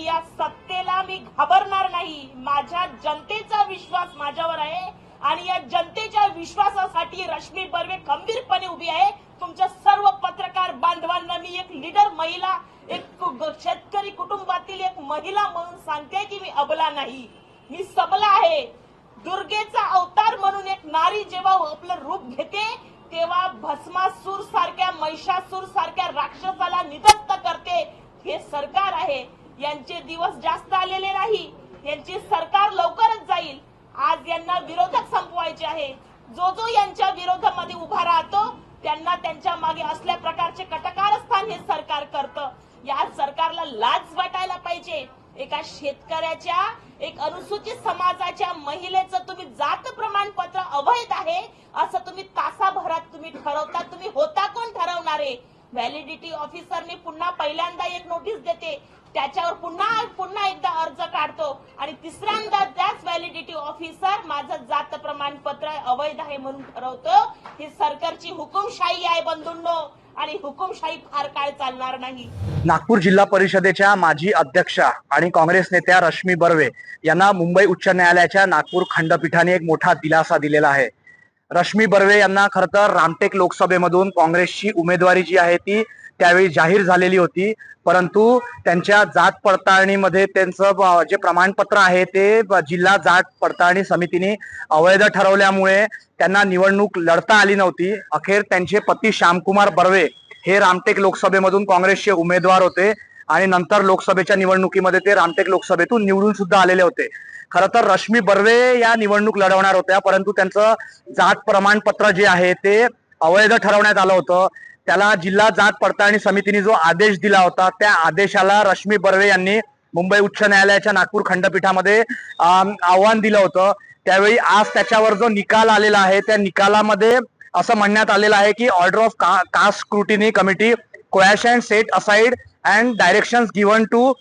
आणि या सत्तेला मी घाबरणार नाही. माझ्या जनतेचा विश्वास माझ्यावर आहे आणि या जनतेच्या विश्वासासाठी रश्मी बर्वे खंबीरपणे उभी आहे. तुमच्या सर्व पत्रकार बांधवांना मी एक लीडर महिला एक शेतकरी कुटुंबातील एक महिला म्हणून सांगते की मी अबला नाही. मी सबला आहे. दुर्गेचा अवतार म्हणून एक नारी जेव्हा आपलं रूप घेते तेव्हा भस्मासूर सारख्या महिषासूर सारख्या राक्षसाला निधस्त करते. हे सरकार आहे. यांचे दिवस जास्त आलेले नाही. यांचे सरकार लवकरच जाईल. आज यांना विरोधक संपवायचे आहे. जो जो यांच्या विरोधामध्ये उभा राहतो त्यांना त्यांच्या मागे असल्या प्रकारचे कटकारस्थान हे सरकार करतं. या सरकारला लाज वाटायला पाहिजे. एका शेतकऱ्याच्या एक अनुसूचित समाजाच्या महिलेचं तुम्ही जात प्रमाणपत्र अवैध आहे असं तुम्ही तासाभरात तुम्ही ठरवता तुम्ही होता कोण ठरवणारे? व्हॅलिडिटी ऑफिसरने पुन्हा पहिल्यांदा एक नोटीस देते. त्याच्यावर पुन्हा पुन्हा एकदा अर्ज काढतो. आणि तिसऱ्यांदा त्याच व्हॅलिडिटी ऑफिसर माझं जात प्रमाणपत्र अवैध आहे म्हणून ठरवतो. ही सरकारची हुकुमशाही आहे बंधूंनो. आणि हुकुमशाही फार काळ चालणार नाही. नागपूर जिल्हा परिषदेच्या माजी अध्यक्षा आणि काँग्रेस नेत्या रश्मी बर्वे यांना मुंबई उच्च न्यायालयाच्या नागपूर खंडपीठाने एक मोठा दिलासा दिलेला आहे. रश्मी बर्वे यांना खर तर रामटेक लोकसभेमधून काँग्रेसची उमेदवारी जी आहे ती त्यावेळी जाहीर झालेली होती. परंतु त्यांच्या जात पडताळणीमध्ये त्यांचं जे प्रमाणपत्र आहे ते जिल्हा जात पडताळणी समितीने अवैध ठरवल्यामुळे त्यांना निवडणूक लढता आली नव्हती. अखेर त्यांचे पती श्यामकुमार बर्वे हे रामटेक लोकसभेमधून काँग्रेसचे उमेदवार होते आणि नंतर लोकसभेच्या निवडणुकीमध्ये ते रामटेक लोकसभेतून निवडून सुद्धा आलेले होते. खरं तर रश्मी बर्वे या निवडणूक लढवणार होत्या परंतु त्यांचं जात प्रमाणपत्र जे आहे ते अवैध ठरवण्यात आलं होतं. त्याला जिल्हा जात पडताळणी समितीने जो आदेश दिला होता त्या आदेशाला रश्मी बर्वे यांनी मुंबई उच्च न्यायालयाच्या नागपूर खंडपीठामध्ये आव्हान दिलं होतं. त्यावेळी आज त्याच्यावर जो निकाल आलेला आहे त्या निकालामध्ये असं म्हणण्यात आलेलं आहे की order of caste scrutiny committee quash and set aside and direction given to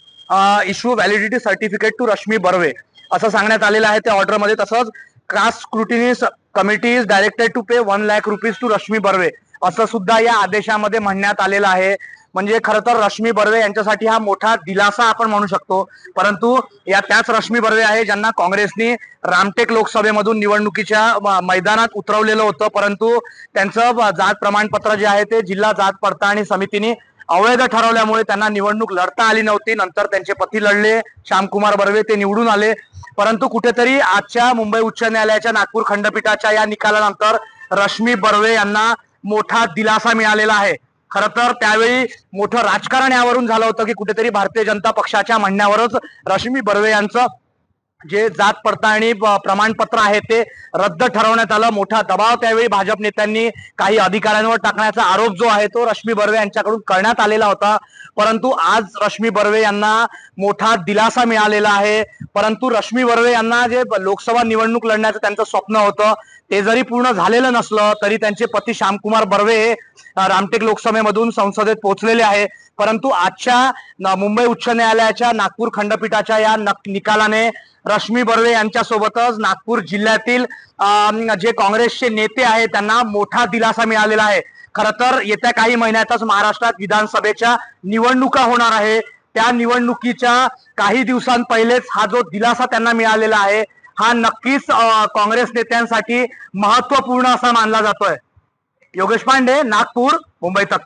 issue validity certificate to Rashmi Barve असं सांगण्यात आलेलं आहे त्या ऑर्डरमध्ये तसंच caste scrutiny committee is directed to pay one lakh rupees to Rashmi Barve असं सुद्धा या आदेशामध्ये म्हणण्यात आलेलं आहे. म्हणजे खरं तर रश्मी बर्वे यांच्यासाठी हा मोठा दिलासा आपण म्हणू शकतो. परंतु या त्याच रश्मी बर्वे आहे ज्यांना काँग्रेसनी रामटेक लोकसभेमधून निवडणुकीच्या मैदानात उतरवलेलं होतं. परंतु त्यांचं जात प्रमाणपत्र जे आहे ते जिल्हा जात पडताळणी समितीने अवैध ठरवल्यामुळे त्यांना निवडणूक लढता आली नव्हती. नंतर त्यांचे पती लढले. श्यामकुमार बर्वे ते निवडून आले. परंतु कुठेतरी आजच्या मुंबई उच्च न्यायालयाच्या नागपूर खंडपीठाच्या या निकालानंतर रश्मी बर्वे यांना मोठा दिलासा मिळालेला आहे. खर तर त्यावेळी मोठं राजकारण यावरून झालं होतं की कुठेतरी भारतीय जनता पक्षाच्या म्हणण्यावरच रश्मी बर्वे यांचं जे जात पडताळणी प्रमाणपत्र आहे ते रद्द ठरवण्यात आलं. मोठा दबाव त्यावेळी भाजप नेत्यांनी काही अधिकाऱ्यांवर टाकण्याचा आरोप जो आहे तो रश्मी बर्वे यांच्याकडून करण्यात आलेला होता. परंतु आज रश्मी बर्वे यांना मोठा दिलासा मिळालेला आहे. परंतु रश्मी बर्वे यांना जे लोकसभा निवडणूक लढण्याचं त्यांचं स्वप्न होतं ते जरी पूर्ण झालेलं नसलं तरी त्यांचे पती श्यामकुमार बर्वे हे रामटेक लोकसभेमधून संसदेत पोहोचलेले आहे. परंतु आजच्या मुंबई उच्च न्यायालयाच्या नागपूर खंडपीठाच्या या निकालाने रश्मी बर्वे यांच्यासोबतच नागपूर जिल्ह्यातील जे काँग्रेसचे नेते आहेत त्यांना मोठा दिलासा मिळालेला आहे. खर तर येत्या काही महिन्यातच महाराष्ट्रात विधानसभेच्या निवडणुका होणार आहे. त्या निवडणुकीच्या काही दिवसांपहिलेच हा जो दिलासा त्यांना मिळालेला आहे हा नक्कीच काँग्रेस नेत्यांसाठी महत्त्वपूर्ण असा मानला जातोय. योगेश पांडे नागपूर मुंबई तक